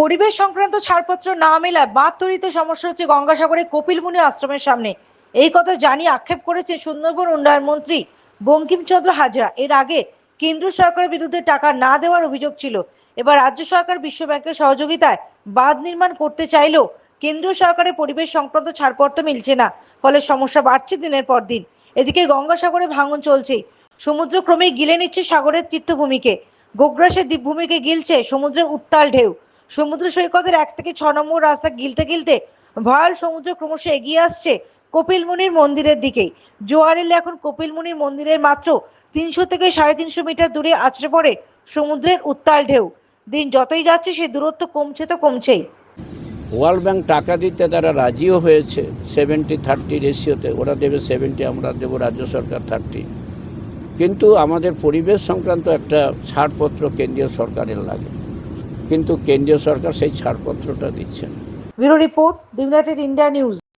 পরিবেশ সংক্রান্ত ছাড়পত্র না মেলায় বাঁধ তৈরিতে সমস্যা হচ্ছে গঙ্গাসাগরে কপিলমুনি আশ্রমের সামনে। এই কথা জানিয়ে আক্ষেপ করেছে সুন্দরবন উন্নয়ন মন্ত্রী বঙ্কিমচন্দ্র হাজরা। এর আগে কেন্দ্র সরকারের বিরুদ্ধে টাকা না দেওয়ার অভিযোগ ছিল। এবার রাজ্য সরকার বিশ্ব ব্যাংকের সহযোগিতায় বাঁধ নির্মাণ করতে চাইলেও কেন্দ্রীয় সরকারের পরিবেশ সংক্রান্ত ছাড়পত্র মিলছে না। ফলে সমস্যা বাড়ছে দিনের পর দিন। এদিকে গঙ্গাসাগরে ভাঙন চলছে। সমুদ্র ক্রমেই গিলে নিচ্ছে সাগরের তীর্থভূমিকে। গোগ্রাসের দ্বীপভূমিকে গিলছে সমুদ্রের উত্তাল ঢেউ। সমুদ্র সৈকতের এক থেকে ছ নম্বর রাস্তা গিলতে গিলতে ভয়াল সমুদ্র ক্রমশ এগিয়ে আসছে কপিলমুনির মন্দিরের দিকেই। জোয়ার এলে এখন কপিলমুনির মন্দিরের মাত্র তিনশো থেকে সাড়ে তিনশো মিটার দূরে আছড়ে পড়ে সমুদ্রের উত্তাল ঢেউ। দিন যতই যাচ্ছে, সেই দূরত্ব কমছে তো কমছেই। ওয়ার্ল্ড ব্যাংক টাকা দিতে তারা রাজিও হয়েছে সেভেন্টি থার্টি রেশিওতে ওরা দেবে সেভেন্টি আমরা দেবো রাজ্য সরকার থার্টি কিন্তু আমাদের পরিবেশ সংক্রান্ত একটা ছাড়পত্র কেন্দ্রীয় সরকারের লাগে। কিন্তু কেন্দ্রীয় সরকার সেই ছাড়পত্রটা দিচ্ছে না। Bureau report the United India News.